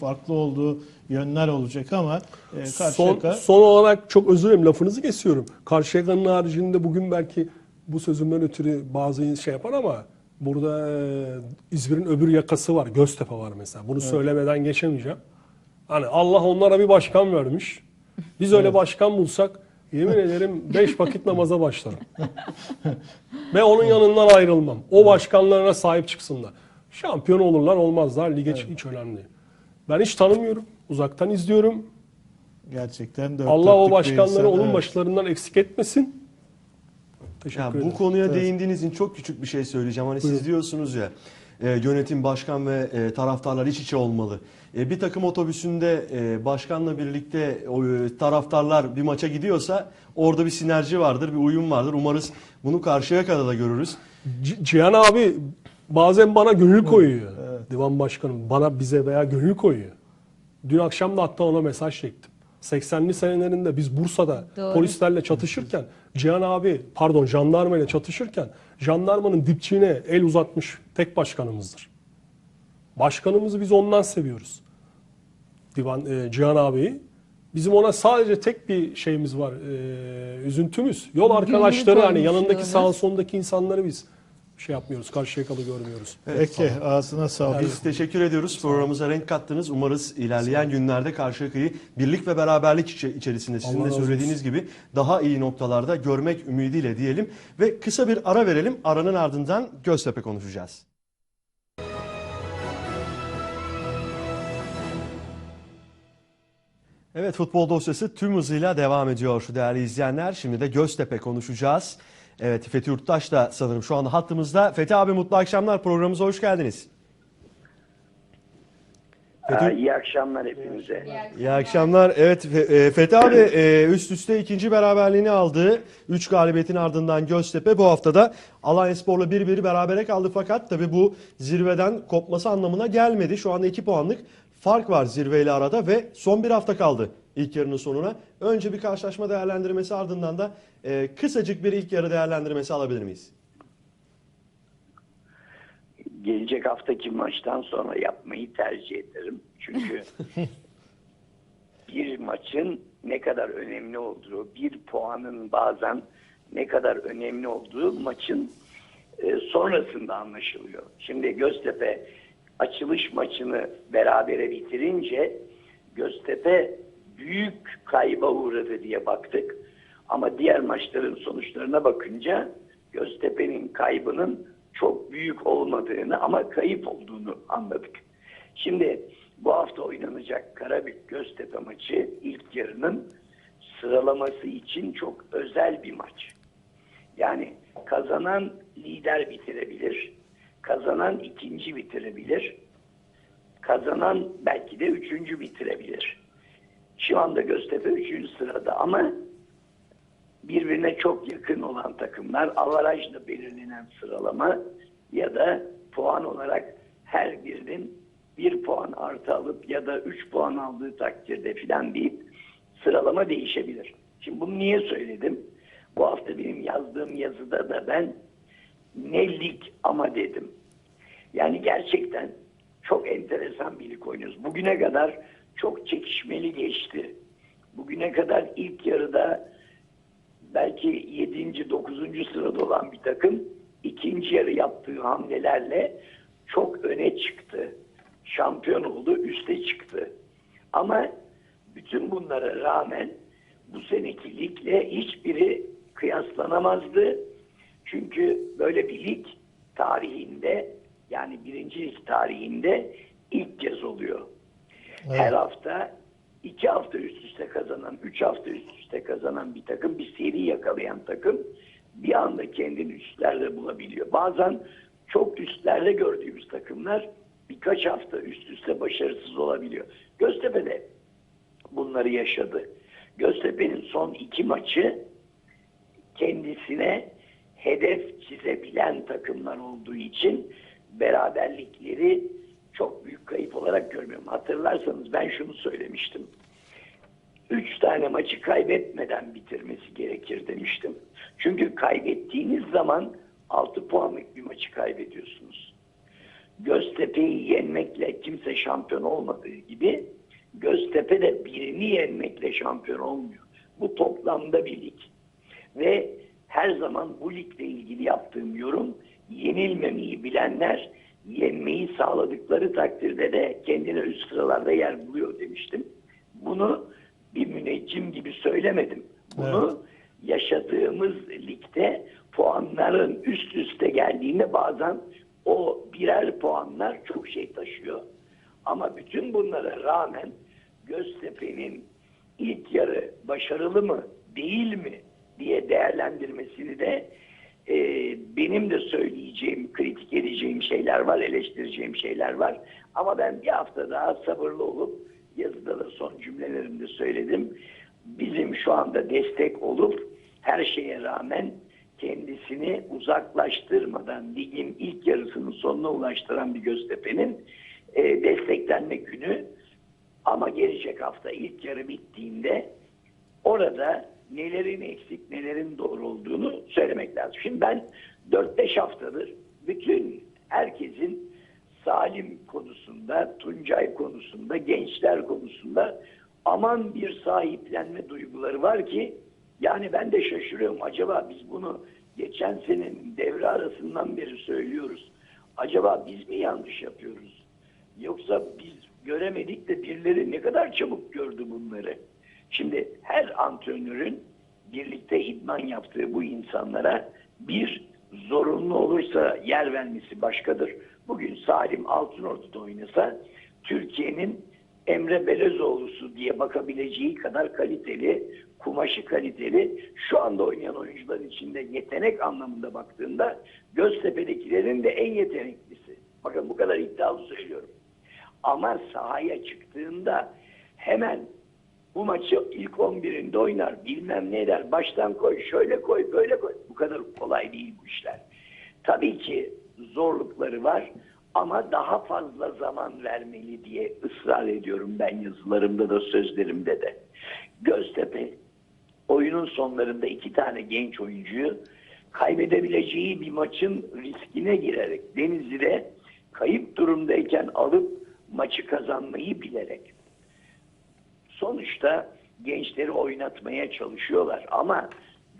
farklı olduğu yönler olacak ama e, Son, Karşıyaka son olarak çok özür dilerim lafınızı kesiyorum. Karşıyaka'nın haricinde bugün belki bu sözümden ötürü bazı şey yapar ama burada e, İzmir'in öbür yakası var. Göztepe var mesela. Bunu söylemeden geçemeyeceğim. Hani Allah onlara bir başkan vermiş. Biz öyle başkan bulsak yemin ederim beş vakit namaza başlarım. Ve onun yanından ayrılmam. O başkanlarına sahip çıksınlar. Şampiyon olurlar olmazlar. Lige hiç önemli değil. Ben hiç tanımıyorum. Uzaktan izliyorum. gerçekten dört Allah o başkanları insan, onun evet. başlarından eksik etmesin. Teşekkür Ya ederim. bu konuya Evet. değindiğiniz için çok küçük bir şey söyleyeceğim. Hani Buyurun. siz diyorsunuz ya e, yönetim, başkan ve e, taraftarlar iç içe olmalı. E, bir takım otobüsünde e, başkanla birlikte o, e, taraftarlar bir maça gidiyorsa orada bir sinerji vardır, bir uyum vardır. Umarız bunu karşıya kadar da görürüz. C- Cihan abi bazen bana gönül koyuyor. Divan başkanım bana bize veya gönül koyuyor. Dün akşam da hatta ona mesaj çektim. 80'li senelerinde biz Bursa'da Doğru. polislerle çatışırken Cihan abi pardon jandarma ile çatışırken jandarmanın dipçiğine el uzatmış tek başkanımızdır. Başkanımızı biz ondan seviyoruz. Divan e, Cihan abiyi. Bizim ona sadece tek bir şeyimiz var. e, üzüntümüz. Yol arkadaşları hani yanındaki sağ sondaki insanları biz şey yapmıyoruz. Karşı yakalı görmüyoruz. Peki ağzına sağlık. Biz teşekkür ediyoruz. Programımıza renk kattınız. Umarız ilerleyen günlerde Karşıyaka'yı birlik ve beraberlik içe- içerisinde sizin Allah de söylediğiniz gibi daha iyi noktalarda görmek ümidiyle diyelim. Ve kısa bir ara verelim. Aranın ardından Göztepe konuşacağız. Evet futbol dosyası tüm hızıyla devam ediyor değerli izleyenler. Şimdi de Göztepe konuşacağız. Evet Fethi Yurttaş da sanırım şu anda hattımızda. Fethi abi mutlu akşamlar programımıza hoş geldiniz. Aa, İyi akşamlar hepinize. İyi akşamlar. Evet Fe- e, Fethi abi e, üst üste ikinci beraberliğini aldı. 3 galibiyetin ardından Göztepe bu haftada Alanyaspor'la 1-1 berabere kaldı fakat tabi bu zirveden kopması anlamına gelmedi. Şu anda 2 puanlık fark var zirveyle arada ve son bir hafta kaldı ilk yarının sonuna. Önce bir karşılaşma değerlendirmesi ardından da e, kısacık bir ilk yarı değerlendirmesi alabilir miyiz? Gelecek haftaki maçtan sonra yapmayı tercih ederim. Çünkü bir maçın ne kadar önemli olduğu, bir puanın bazen ne kadar önemli olduğu maçın e, sonrasında anlaşılıyor. Şimdi Göztepe açılış maçını berabere bitirince Göztepe büyük kayba uğradı diye baktık. Ama diğer maçların sonuçlarına bakınca Göztepe'nin kaybının çok büyük olmadığını ama kayıp olduğunu anladık. Şimdi bu hafta oynanacak Karabük Göztepe maçı ilk yarının sıralaması için çok özel bir maç. Yani kazanan lider bitirebilir, kazanan ikinci bitirebilir, kazanan belki de üçüncü bitirebilir. Şu anda Göztepe üçüncü sırada ama birbirine çok yakın olan takımlar avarajla belirlenen sıralama ya da puan olarak her birinin bir puan artı alıp ya da üç puan aldığı takdirde filan bir sıralama değişebilir. Şimdi bunu niye söyledim? Bu hafta benim yazdığım yazıda da ben ne lig ama dedim. Yani gerçekten çok enteresan bir lig oynuyoruz. Bugüne kadar çok çekişmeli geçti. Bugüne kadar ilk yarıda belki 7. 9. sırada olan bir takım ikinci yarı yaptığı hamlelerle çok öne çıktı. Şampiyon oldu, üste çıktı. Ama bütün bunlara rağmen bu seneki ligle hiçbiri kıyaslanamazdı. Çünkü böyle bir lig tarihinde yani birinci lig tarihinde ilk kez oluyor. Her hafta iki hafta üst üste kazanan, üç hafta üst üste kazanan bir takım, bir seri yakalayan takım bir anda kendini üstlerde bulabiliyor. Bazen çok üstlerde gördüğümüz takımlar birkaç hafta üst üste başarısız olabiliyor. Göztepe de bunları yaşadı. Göztepe'nin son iki maçı kendisine hedef çizebilen takımlar olduğu için beraberlikleri çok büyük kayıp olarak görmüyorum. Hatırlarsanız ben şunu söylemiştim. Üç tane maçı kaybetmeden bitirmesi gerekir demiştim. Çünkü kaybettiğiniz zaman 6 puanlık bir maçı kaybediyorsunuz. Göztepe'yi yenmekle kimse şampiyon olmadığı gibi Göztepe de birini yenmekle şampiyon olmuyor. Bu toplamda bir lig. Ve her zaman bu ligle ilgili yaptığım yorum yenilmemeyi bilenler yenmeyi sağladıkları takdirde de kendine üst sıralarda yer buluyor demiştim. Bunu bir müneccim gibi söylemedim. Bunu yaşadığımız ligde puanların üst üste geldiğinde bazen o birer puanlar çok şey taşıyor. Ama bütün bunlara rağmen Göztepe'nin ilk yarı başarılı mı değil mi diye değerlendirmesini de e, benim de söyleyeceğim, kritik edeceğim şeyler var, eleştireceğim şeyler var. Ama ben bir hafta daha sabırlı olup yazıda da son cümlelerimde söyledim. Bizim şu anda destek olup her şeye rağmen kendisini uzaklaştırmadan ligin ilk yarısının sonuna ulaştıran bir Göztepe'nin e, desteklenme günü ama gelecek hafta ilk yarı bittiğinde orada nelerin eksik, nelerin doğru olduğunu söylemek lazım. Şimdi ben 4-5 haftadır bütün herkesin Salim konusunda, Tuncay konusunda, gençler konusunda aman bir sahiplenme duyguları var ki yani ben de şaşırıyorum. Acaba biz bunu geçen senenin devre arasından beri söylüyoruz. Acaba biz mi yanlış yapıyoruz? Yoksa biz göremedik de birileri ne kadar çabuk gördü bunları. Şimdi her antrenörün birlikte idman yaptığı bu insanlara bir zorunlu olursa yer vermesi başkadır. Bugün Salim Altınordu'da oynasa Türkiye'nin Emre Belezoğlu'su diye bakabileceği kadar kaliteli, kumaşı kaliteli, şu anda oynayan oyuncuların içinde yetenek anlamında baktığında Göztepe'dekilerin de en yeteneklisi. Bakın bu kadar iddialı söylüyorum. Ama sahaya çıktığında hemen bu maçı ilk 11'inde oynar, bilmem ne eder, baştan koy, şöyle koy, böyle koy. Bu kadar kolay değil bu işler. Tabii ki zorlukları var ama daha fazla zaman vermeli diye ısrar ediyorum ben yazılarımda da sözlerimde de. Göztepe oyunun sonlarında iki tane genç oyuncuyu kaybedebileceği bir maçın riskine girerek Denizli'de kayıp durumdayken alıp maçı kazanmayı bilerek sonuçta gençleri oynatmaya çalışıyorlar ama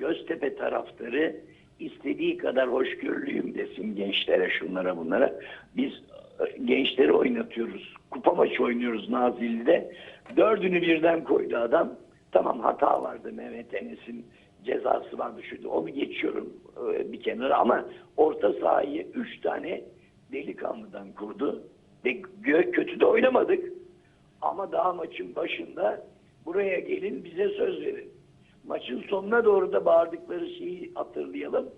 Göztepe taraftarı istediği kadar hoşgörülüyüm desin gençlere şunlara bunlara. Biz e, gençleri oynatıyoruz. Kupa maçı oynuyoruz Nazilli'de. Dördünü birden koydu adam. Tamam hata vardı Mehmet Enes'in cezası vardı şurada. Onu geçiyorum e, bir kenara ama orta sahayı üç tane delikanlıdan kurdu. Ve kötü de oynamadık. Ama daha maçın başında buraya gelin bize söz verin. Maçın sonuna doğru da bağırdıkları şeyi hatırlayalım.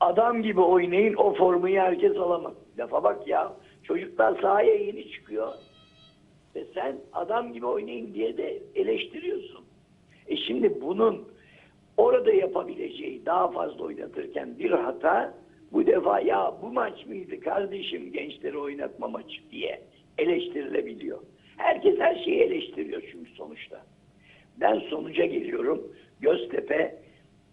Adam gibi oynayın o formayı herkes alamaz. Lafa bak ya çocuklar sahaya yeni çıkıyor. Ve sen adam gibi oynayın diye de eleştiriyorsun. E şimdi bunun orada yapabileceği daha fazla oynatırken bir hata bu defa ya bu maç mıydı kardeşim gençleri oynatma maçı diye eleştirilebiliyor. Herkes her şeyi eleştiriyor çünkü sonuçta. Ben sonuca geliyorum. Göztepe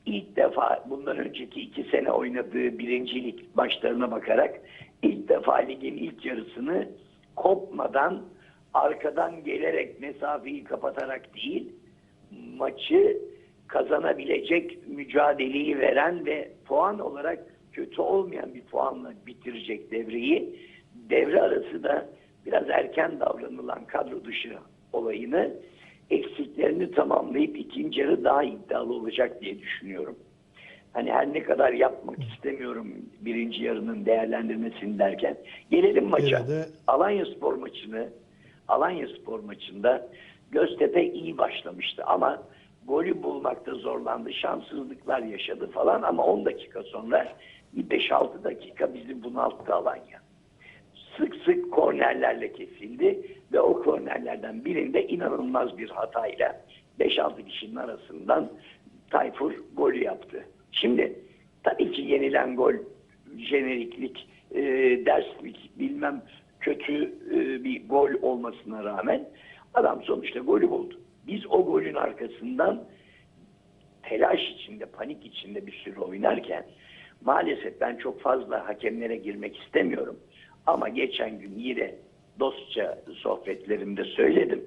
ilk defa bundan önceki iki sene oynadığı birincilik maçlarına bakarak ilk defa ligin ilk yarısını kopmadan arkadan gelerek mesafeyi kapatarak değil maçı kazanabilecek mücadeleyi veren ve puan olarak kötü olmayan bir puanla bitirecek devreyi devre arası da biraz erken davranılan kadro dışı olayını eksiklerini tamamlayıp ikinci yarı daha iddialı olacak diye düşünüyorum. Hani her ne kadar yapmak istemiyorum birinci yarının değerlendirmesini derken gelelim maça. De- Alanya Spor maçını Alanya Spor maçında Göztepe iyi başlamıştı ama golü bulmakta zorlandı. Şanssızlıklar yaşadı falan ama 10 dakika sonra bir 5-6 dakika bizi bunalttı Alanya sık sık kornerlerle kesildi ve o kornerlerden birinde inanılmaz bir hatayla 5-6 kişinin arasından Tayfur golü yaptı. Şimdi tabii ki yenilen gol jeneriklik, e, derslik bilmem kötü e, bir gol olmasına rağmen adam sonuçta golü buldu. Biz o golün arkasından telaş içinde, panik içinde bir süre oynarken maalesef ben çok fazla hakemlere girmek istemiyorum. Ama geçen gün yine dostça sohbetlerimde söyledim.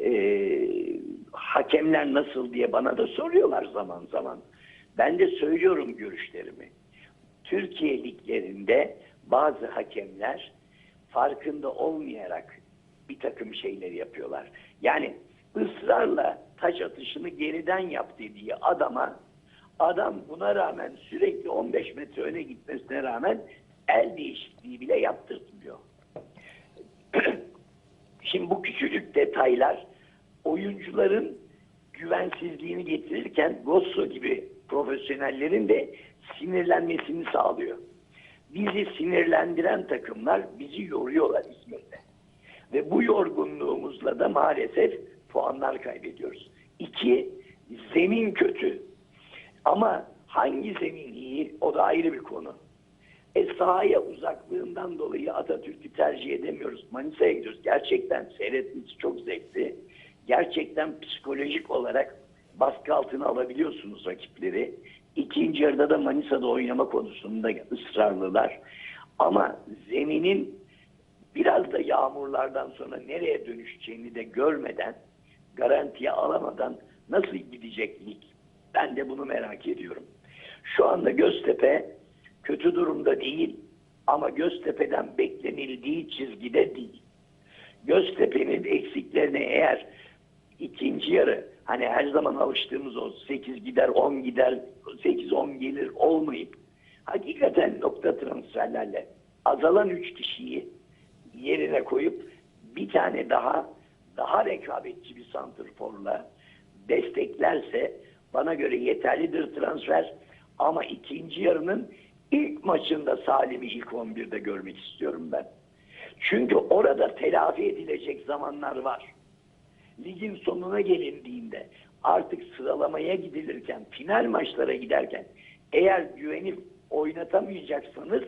Ee, hakemler nasıl diye bana da soruyorlar zaman zaman. Ben de söylüyorum görüşlerimi. Türkiye liglerinde bazı hakemler farkında olmayarak bir takım şeyler yapıyorlar. Yani ısrarla taç atışını geriden yap dediği adama adam buna rağmen sürekli 15 metre öne gitmesine rağmen el değişikliği bile yaptırtmıyor. Şimdi bu küçücük detaylar oyuncuların güvensizliğini getirirken Gosso gibi profesyonellerin de sinirlenmesini sağlıyor. Bizi sinirlendiren takımlar bizi yoruyorlar İzmir'de. Ve bu yorgunluğumuzla da maalesef puanlar kaybediyoruz. İki, zemin kötü. Ama hangi zemin iyi o da ayrı bir konu. E sahaya uzaklığından dolayı Atatürk'ü tercih edemiyoruz. Manisa'ya gidiyoruz. Gerçekten seyretmesi çok zevkli. Gerçekten psikolojik olarak baskı altına alabiliyorsunuz rakipleri. İkinci yarıda da Manisa'da oynama konusunda ısrarlılar. Ama zeminin biraz da yağmurlardan sonra nereye dönüşeceğini de görmeden, garantiye alamadan nasıl gidecek lig? Ben de bunu merak ediyorum. Şu anda Göztepe kötü durumda değil ama Göztepe'den beklenildiği çizgide değil. Göztepe'nin eksiklerini eğer ikinci yarı hani her zaman alıştığımız o 8 gider 10 gider 8-10 gelir olmayıp hakikaten nokta transferlerle azalan 3 kişiyi yerine koyup bir tane daha daha rekabetçi bir santrforla desteklerse bana göre yeterlidir transfer ama ikinci yarının ilk maçında Salim'i ilk 11'de görmek istiyorum ben. Çünkü orada telafi edilecek zamanlar var. Ligin sonuna gelindiğinde artık sıralamaya gidilirken, final maçlara giderken eğer güvenip oynatamayacaksanız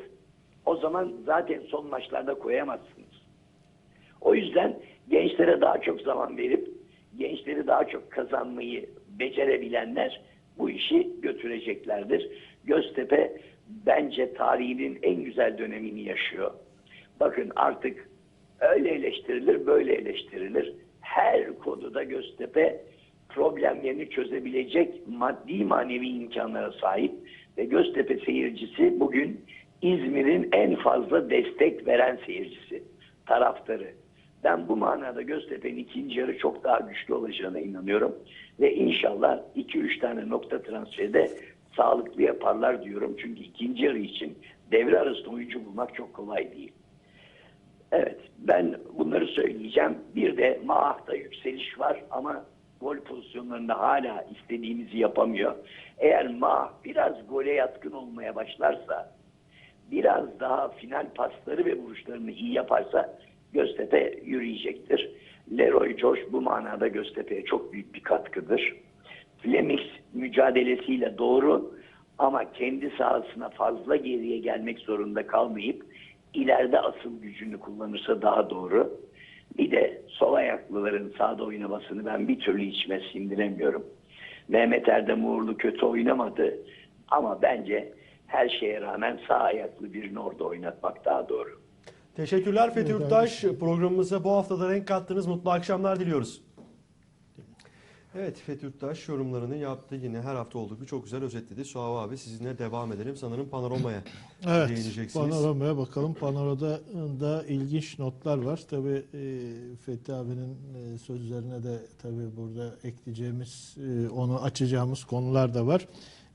o zaman zaten son maçlarda koyamazsınız. O yüzden gençlere daha çok zaman verip gençleri daha çok kazanmayı becerebilenler bu işi götüreceklerdir. Göztepe bence tarihinin en güzel dönemini yaşıyor. Bakın artık öyle eleştirilir, böyle eleştirilir. Her konuda Göztepe problemlerini çözebilecek maddi manevi imkanlara sahip ve Göztepe seyircisi bugün İzmir'in en fazla destek veren seyircisi, taraftarı. Ben bu manada Göztepe'nin ikinci yarı çok daha güçlü olacağına inanıyorum. Ve inşallah 2-3 tane nokta transferi de sağlıklı yaparlar diyorum. Çünkü ikinci yarı için devre arasında oyuncu bulmak çok kolay değil. Evet ben bunları söyleyeceğim. Bir de Maah'ta yükseliş var ama gol pozisyonlarında hala istediğimizi yapamıyor. Eğer Maah biraz gole yatkın olmaya başlarsa biraz daha final pasları ve vuruşlarını iyi yaparsa Göztepe yürüyecektir. Leroy Josh bu manada Göztepe'ye çok büyük bir katkıdır. Flemix mücadelesiyle doğru ama kendi sahasına fazla geriye gelmek zorunda kalmayıp ileride asıl gücünü kullanırsa daha doğru. Bir de sol ayaklıların sahada oynamasını ben bir türlü içime sindiremiyorum. Mehmet Erdem Uğurlu kötü oynamadı ama bence her şeye rağmen sağ ayaklı birini orada oynatmak daha doğru. Teşekkürler Fethi Yurttaş. Programımıza bu hafta da renk kattınız. Mutlu akşamlar diliyoruz. Evet Fethi Yurttaş yorumlarını yaptı. Yine her hafta olduğu gibi çok güzel özetledi. Suav abi sizinle devam edelim. Sanırım panoramaya Evet, değineceksiniz. panoramaya bakalım. Panoramada da ilginç notlar var. Tabii e, Fethi abinin e, sözlerine de tabii burada ekleyeceğimiz, e, onu açacağımız konular da var.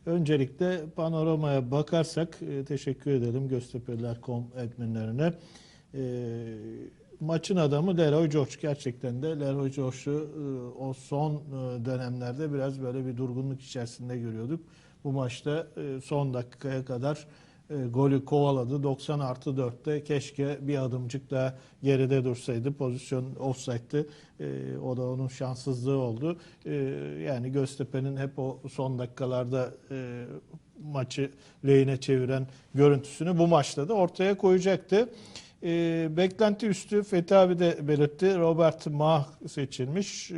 Öncelikle panoramaya bakarsak e, teşekkür edelim Göztepe'liler.com adminlerine. E, maçın adamı Leroy George. Gerçekten de Leroy George'u e, o son e, dönemlerde biraz böyle bir durgunluk içerisinde görüyorduk. Bu maçta e, son dakikaya kadar golü kovaladı. 90 artı 4'te keşke bir adımcık daha geride dursaydı. Pozisyon offside'ti. E, o da onun şanssızlığı oldu. Yani Göztepe'nin hep o son dakikalarda maçı lehine çeviren görüntüsünü bu maçta da ortaya koyacaktı. E, beklenti üstü Fethi abi de belirtti. Robert Mah seçilmiş e,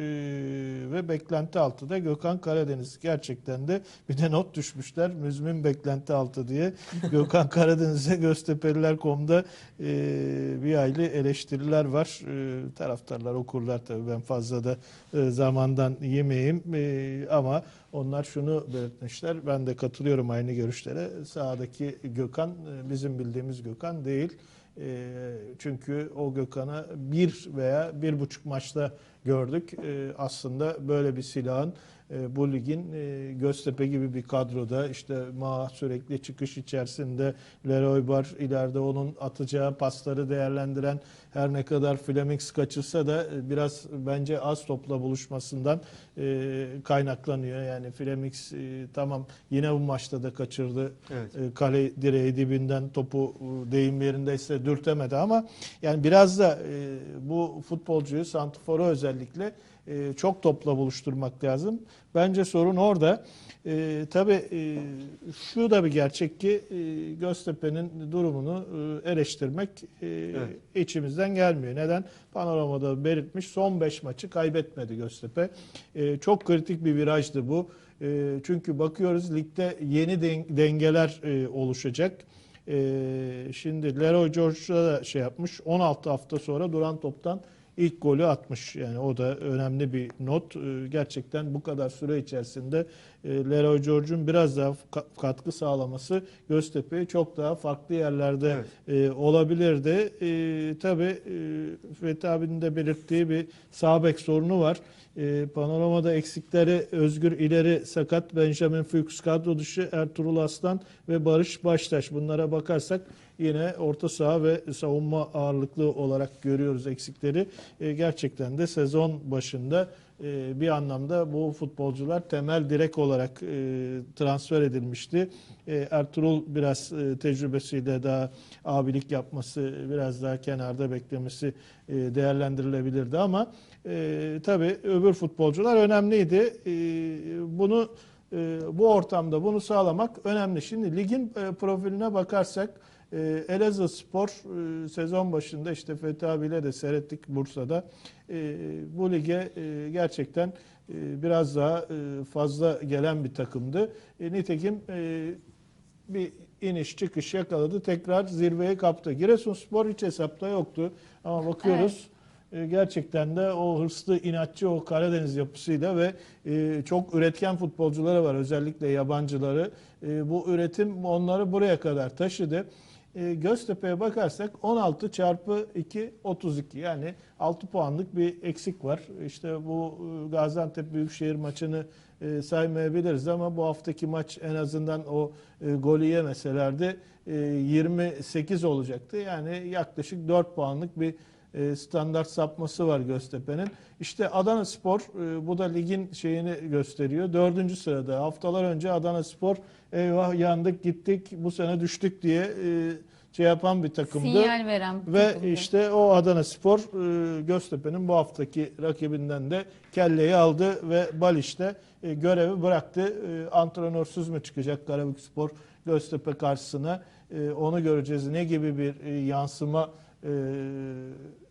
ve beklenti altı da Gökhan Karadeniz. Gerçekten de bir de not düşmüşler. Müzmin beklenti altı diye. Gökhan Karadeniz'e Göztepe'liler.com'da e, bir aylı eleştiriler var. E, taraftarlar okurlar tabii ben fazla da e, zamandan yemeyeyim E, ama onlar şunu belirtmişler. Ben de katılıyorum aynı görüşlere. Sahadaki Gökhan e, bizim bildiğimiz Gökhan değil. E, çünkü o Gökhan'ı bir veya bir buçuk maçta gördük. E, aslında böyle bir silahın bu ligin e, Göztepe gibi bir kadroda işte Ma sürekli çıkış içerisinde Leroy var ileride onun atacağı pasları değerlendiren her ne kadar Flemings kaçırsa da e, biraz bence az topla buluşmasından e, kaynaklanıyor. Yani Flemings e, tamam yine bu maçta da kaçırdı. Evet. E, kale direği dibinden topu e, deyim yerindeyse dürtemedi ama yani biraz da e, bu futbolcuyu Santifor'u özellikle e, çok topla buluşturmak lazım. Bence sorun orada. E, tabii e, şu da bir gerçek ki e, Göztepe'nin durumunu e, eleştirmek e, Evet. içimizden gelmiyor. Neden? Panoramada belirtmiş son 5 maçı kaybetmedi Göztepe. E, çok kritik bir virajdı bu. E, çünkü bakıyoruz ligde yeni den- dengeler e, oluşacak. E, şimdi Leroy George'da da şey yapmış. 16 hafta sonra duran toptan ilk golü atmış. Yani o da önemli bir not. E, gerçekten bu kadar süre içerisinde e, Leroy George'un biraz daha ka- katkı sağlaması Göztepe'ye çok daha farklı yerlerde Evet. e, olabilirdi. E, tabii Fethi abinin de belirttiği bir sağ bek sorunu var. Panoramada eksikleri Özgür İleri sakat, Benjamin Fuchs kadro dışı, Ertuğrul Aslan ve Barış Baştaş. Bunlara bakarsak yine orta saha ve savunma ağırlıklı olarak görüyoruz eksikleri. E, gerçekten de sezon başında e, bir anlamda bu futbolcular temel direk olarak e, transfer edilmişti. E, Ertuğrul biraz tecrübesiyle daha abilik yapması, biraz daha kenarda beklemesi değerlendirilebilirdi ama tabii öbür futbolcular önemliydi. Bunu bu ortamda bunu sağlamak önemli. Şimdi ligin profiline bakarsak e, Elazığ Spor e, sezon başında işte Fethi abiyle de seyrettik Bursa'da. E, bu lige e, gerçekten e, biraz daha e, fazla gelen bir takımdı. E, nitekim e, bir iniş çıkış yakaladı. Tekrar zirveye kaptı. Giresunspor hiç hesapta yoktu. Ama bakıyoruz e, gerçekten de o hırslı, inatçı o Karadeniz yapısıyla ve e, çok üretken futbolcuları var. Özellikle yabancıları. E, bu üretim onları buraya kadar taşıdı. E, Göztepe'ye bakarsak 16 çarpı 2 32 yani 6 puanlık bir eksik var. İşte bu e, Gaziantep Büyükşehir maçını e, saymayabiliriz ama bu haftaki maç en azından o e, golü yemeselerdi e, 28 olacaktı. Yani yaklaşık 4 puanlık bir e, standart sapması var Göztepe'nin. İşte Adana Spor e, bu da ligin şeyini gösteriyor. Dördüncü sırada haftalar önce Adana Spor eyvah yandık gittik bu sene düştük diye e, şey yapan bir takımdı. Sinyal veren bir Ve takımdı. işte o Adana Spor e, Göztepe'nin bu haftaki rakibinden de kelleyi aldı ve Baliş'te e, görevi bıraktı. E, antrenörsüz mü çıkacak Karabük Spor Göztepe karşısına? E, onu göreceğiz. Ne gibi bir e, yansıma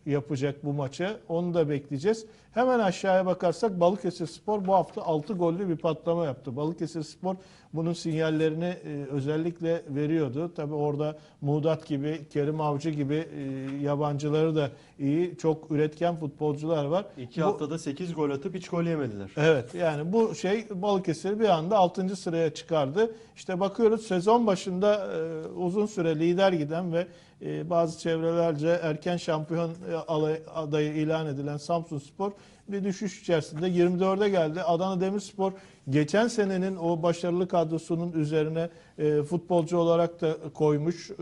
e, yapacak bu maça? Onu da bekleyeceğiz. Hemen aşağıya bakarsak Balıkesir Spor bu hafta 6 gollü bir patlama yaptı. Balıkesir Spor bunun sinyallerini e, özellikle veriyordu. Tabi orada Muğdat gibi, Kerim Avcı gibi e, yabancıları da iyi, çok üretken futbolcular var. İki Bu- haftada 8 gol atıp hiç gol yemediler. Evet yani bu şey Balıkesir bir anda 6. sıraya çıkardı. İşte bakıyoruz sezon başında e, uzun süre lider giden ve e, bazı çevrelerce erken şampiyon e, adayı ilan edilen Samsun Spor bir düşüş içerisinde 24'e geldi. Adana Demirspor geçen senenin o başarılı kadrosunun üzerine e, futbolcu olarak da koymuş. E,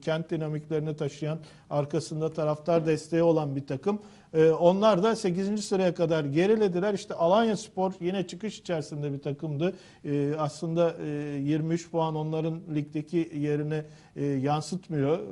kent dinamiklerini taşıyan, arkasında taraftar desteği olan bir takım. E, onlar da 8. sıraya kadar gerilediler. İşte Alanya Spor yine çıkış içerisinde bir takımdı. E, aslında e, 23 puan onların ligdeki yerine e, yansıtmıyor. E,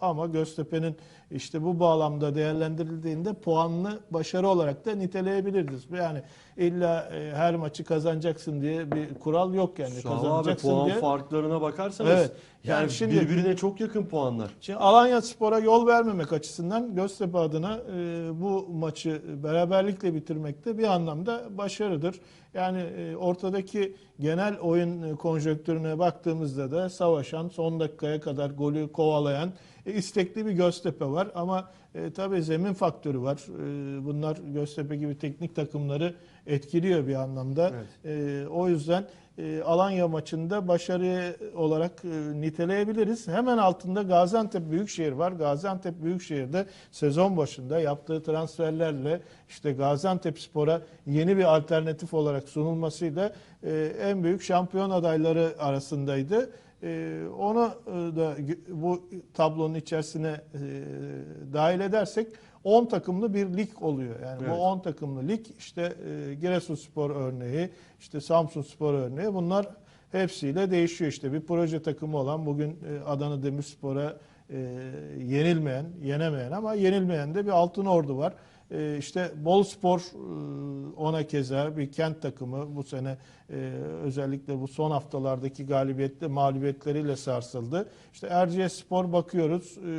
ama Göztepe'nin işte bu bağlamda değerlendirildiğinde puanlı başarı olarak da niteleyebiliriz. Yani illa e, her maçı kazanacaksın diye bir kural yok yani. Şu an abi Kazanacaksın puan diye. farklarına bakarsanız Evet. Yani, Yani şimdi- birbirine çok yakın puanlar. Şimdi Alanya Spor'a yol vermemek açısından Göztepe adına e, bu maçı beraberlikle bitirmek de bir anlamda başarıdır. Yani e, ortadaki genel oyun konjonktürüne baktığımızda da savaşan, son dakikaya kadar golü kovalayan e, istekli bir Göztepe var. Ama e, tabii zemin faktörü var. E, bunlar Göztepe gibi teknik takımları etkiliyor bir anlamda. E, o yüzden e, Alanya maçında başarı olarak e, niteleyebiliriz. Hemen altında Gaziantep Büyükşehir var. Gaziantep Büyükşehir'de sezon başında yaptığı transferlerle işte Gaziantep Spor'a yeni bir alternatif olarak sunulmasıyla e, en büyük şampiyon adayları arasındaydı. E, onu e, da bu tablonun içerisine e, dahil edersek 10 takımlı bir lig oluyor. Yani Evet. bu 10 takımlı lig işte e, Giresunspor örneği, işte Samsunspor örneği bunlar hepsiyle değişiyor. İşte bir proje takımı olan bugün Adana Demirspor'a yenilmeyen, yenemeyen ama yenilmeyen de bir Altın Ordu var. E, işte Bolspor e, ona keza bir kent takımı bu sene e, özellikle bu son haftalardaki galibiyette mağlubiyetleriyle sarsıldı. İşte Erciyes Spor bakıyoruz e,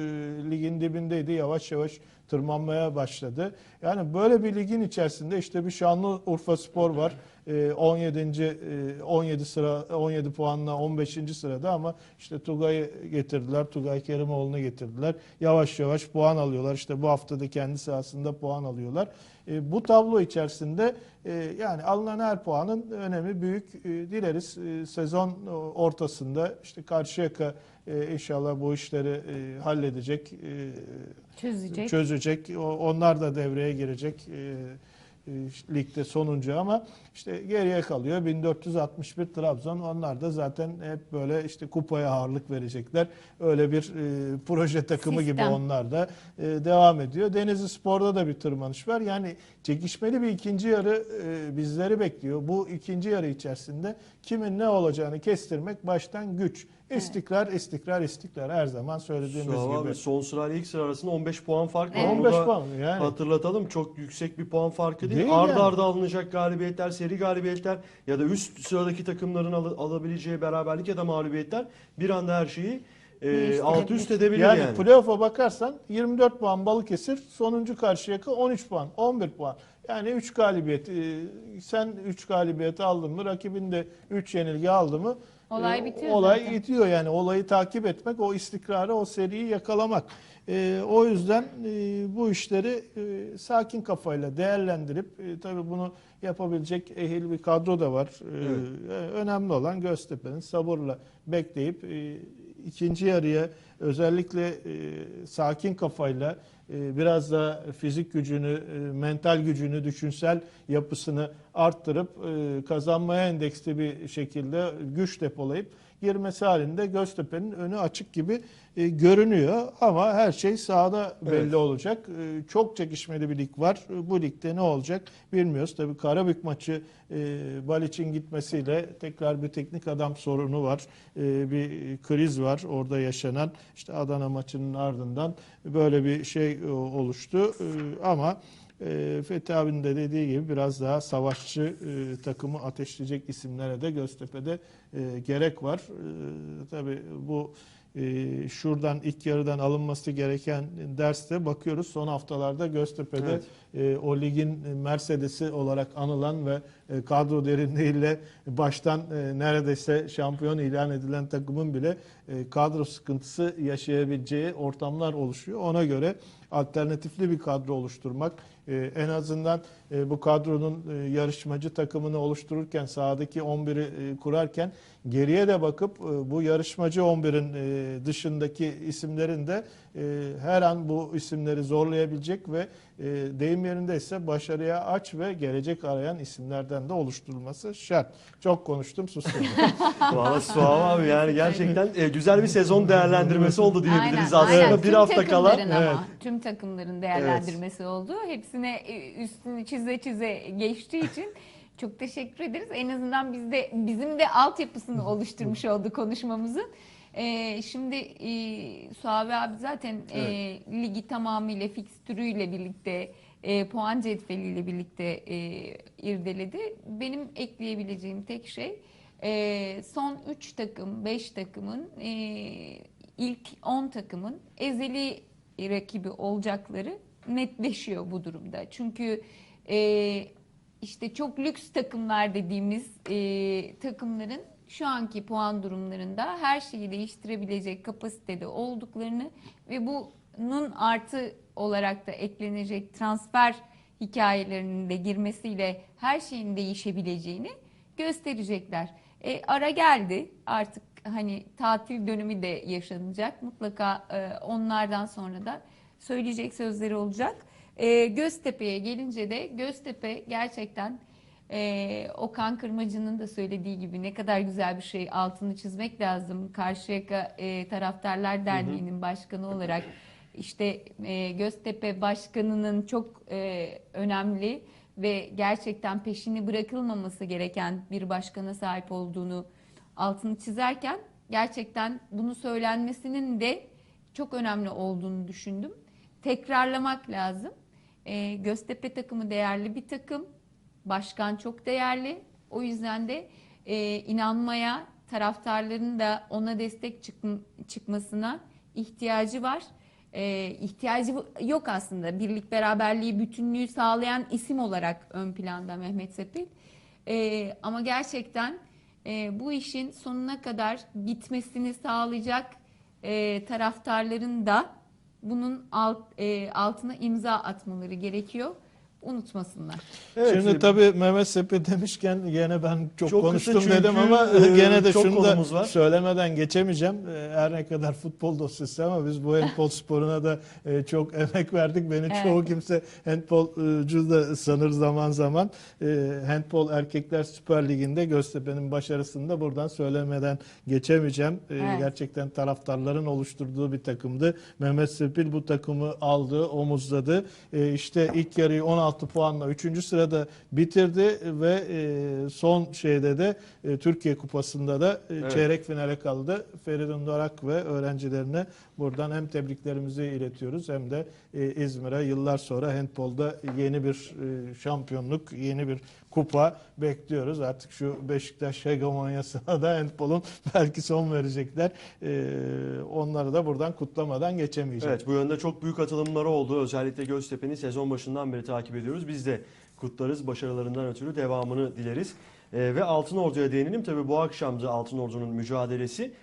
ligin dibindeydi yavaş yavaş tırmanmaya başladı. Yani böyle bir ligin içerisinde işte bir Şanlıurfa Spor var. E, 17. e, 17 sıra 17 puanla 15. sırada ama işte Tugay'ı getirdiler. Tugay Kerimoğlu'nu getirdiler. Yavaş yavaş puan alıyorlar. İşte bu haftada kendi sahasında puan alıyorlar. E, bu tablo içerisinde e, yani alınan her puanın önemi büyük. E, dileriz e, sezon e, ortasında işte Karşıyaka e, inşallah bu işleri e, halledecek. E, Çözecek. çözecek. Onlar da devreye girecek e, e, ligde sonuncu ama işte geriye kalıyor 1461 Trabzon. Onlar da zaten hep böyle işte kupaya ağırlık verecekler. Öyle bir e, proje takımı gibi Sistem. onlar da e, devam ediyor. Denizli Spor'da da bir tırmanış var. Yani çekişmeli bir ikinci yarı e, bizleri bekliyor. Bu ikinci yarı içerisinde kimin ne olacağını kestirmek baştan güç. İstikrar, istikrar, istikrar. Her zaman söylediğimiz an gibi. abi son sırayla ilk sıra arasında 15 puan fark var. Evet. 15 Burada puan yani. Hatırlatalım çok yüksek bir puan farkı değil. Değil Arda yani. arda alınacak galibiyetler, seri galibiyetler ya da üst sıradaki takımların al- alabileceği beraberlik ya da mağlubiyetler bir anda her şeyi e, alt üst edebilir Yani, yani. playoff'a bakarsan 24 puan Balıkesir, sonuncu Karşıyaka 13 puan, 11 puan. Yani 3 galibiyet. e, Sen 3 galibiyet aldın mı, rakibin de 3 yenilgi aldı mı? Olay e, bitiyor Olay zaten. bitiyor yani. Olayı takip etmek, o istikrarı, o seriyi yakalamak. E, o yüzden e, bu işleri e, sakin kafayla değerlendirip e, tabii bunu yapabilecek ehil bir kadro da var. E, e, önemli olan Göztepe'nin sabırla bekleyip e, ikinci yarıya özellikle e, sakin kafayla e, biraz da fizik gücünü, e, mental gücünü, düşünsel yapısını arttırıp e, kazanmaya endeksli bir şekilde güç depolayıp girmesi halinde Göztepe'nin önü açık gibi e, görünüyor ama her şey sahada belli Evet. olacak. E, çok çekişmeli bir lig var. E, bu ligde ne olacak bilmiyoruz. Tabii Karabük maçı e, Baliç'in gitmesiyle tekrar bir teknik adam sorunu var. E, bir kriz var orada yaşanan. İşte Adana maçının ardından böyle bir şey e, oluştu. E, ama e, Fethi abinin de dediği gibi biraz daha savaşçı e, takımı ateşleyecek isimlere de Göztepe'de e, gerek var. E, tabii bu e, şuradan ilk yarıdan alınması gereken derste bakıyoruz. Son haftalarda Göztepe'de Evet. e, o ligin Mercedes'i olarak anılan ve e, kadro derinliğiyle baştan e, neredeyse şampiyon ilan edilen takımın bile e, kadro sıkıntısı yaşayabileceği ortamlar oluşuyor. Ona göre alternatifli bir kadro oluşturmak, e, en azından bu kadronun e, yarışmacı takımını oluştururken sahadaki 11'i e, kurarken geriye de bakıp e, bu yarışmacı 11'in e, dışındaki isimlerin de e, her an bu isimleri zorlayabilecek ve e, deyim yerindeyse başarıya aç ve gelecek arayan isimlerden de oluşturulması şart. Çok konuştum sustum. Valla Suav abi yani gerçekten e, güzel bir sezon değerlendirmesi oldu diyebiliriz aslında. aynen. Bir Tüm hafta kala. ama Evet. tüm takımların değerlendirmesi oldu. Hepsine e, üstünü çize çize geçtiği için çok teşekkür ederiz. En azından biz de bizim de altyapısını oluşturmuş oldu konuşmamızın. E, şimdi e, Suavi abi zaten e, ligi tamamıyla fikstürüyle birlikte e, puan cetveliyle birlikte e, irdeledi. Benim ekleyebileceğim tek şey e, son 3 takım, 5 takımın e, ilk 10 takımın ezeli rakibi olacakları netleşiyor bu durumda. Çünkü e, işte çok lüks takımlar dediğimiz e, takımların şu anki puan durumlarında her şeyi değiştirebilecek kapasitede olduklarını ve bunun artı olarak da eklenecek transfer hikayelerinin de girmesiyle her şeyin değişebileceğini gösterecekler. E, ara geldi artık hani tatil dönemi de yaşanacak mutlaka e, onlardan sonra da söyleyecek sözleri olacak. E, Göztepe'ye gelince de Göztepe gerçekten e, Okan Kırmacı'nın da söylediği gibi ne kadar güzel bir şey altını çizmek lazım. Karşıyaka e, Taraftarlar Derneği'nin başkanı olarak işte e, Göztepe Başkanı'nın çok e, önemli ve gerçekten peşini bırakılmaması gereken bir başkana sahip olduğunu altını çizerken gerçekten bunu söylenmesinin de çok önemli olduğunu düşündüm. Tekrarlamak lazım. E, Göztepe takımı değerli bir takım. Başkan çok değerli. O yüzden de e, inanmaya, taraftarların da ona destek çık- çıkmasına ihtiyacı var. E, ihtiyacı yok aslında. Birlik, beraberliği, bütünlüğü sağlayan isim olarak ön planda Mehmet Sepil. E, ama gerçekten e, bu işin sonuna kadar gitmesini sağlayacak e, taraftarların da bunun alt, e, altına imza atmaları gerekiyor. Unutmasınlar. Evet, Şimdi e, tabii Mehmet Sepe demişken gene ben çok, Çok konuştum dedim ama e, gene de şunu da var. söylemeden geçemeyeceğim. E, Her ne kadar futbol dosyası ama biz bu handbol sporuna da e, çok emek verdik. Beni Evet. çoğu kimse handbolcu da sanır zaman zaman. E, Handbol Erkekler Süper Ligi'nde Göztepe'nin başarısını da buradan söylemeden geçemeyeceğim. E, Evet. Gerçekten taraftarların oluşturduğu bir takımdı. Mehmet Sepil bu takımı aldı, omuzladı. E, işte ilk yarıyı 16 puanla 3. sırada bitirdi ve e, son şeyde de e, Türkiye Kupası'nda da e, Evet. çeyrek finale kaldı. Feridun Dorak ve öğrencilerine buradan hem tebriklerimizi iletiyoruz hem de e, İzmir'e yıllar sonra handbolda yeni bir e, şampiyonluk, yeni bir kupa bekliyoruz. Artık şu Beşiktaş hegemonyasına da handbolun belki son verecekler. E, onları da buradan kutlamadan geçemeyeceğim. Evet bu yönde çok büyük atılımları oldu. Özellikle Göztepe'nin sezon başından beri takip ediyoruz. Biz de kutlarız. Başarılarından ötürü devamını dileriz. Ee, ve Altın Ordu'ya değinelim. Tabii bu akşamda Altın Ordu'nun mücadelesi.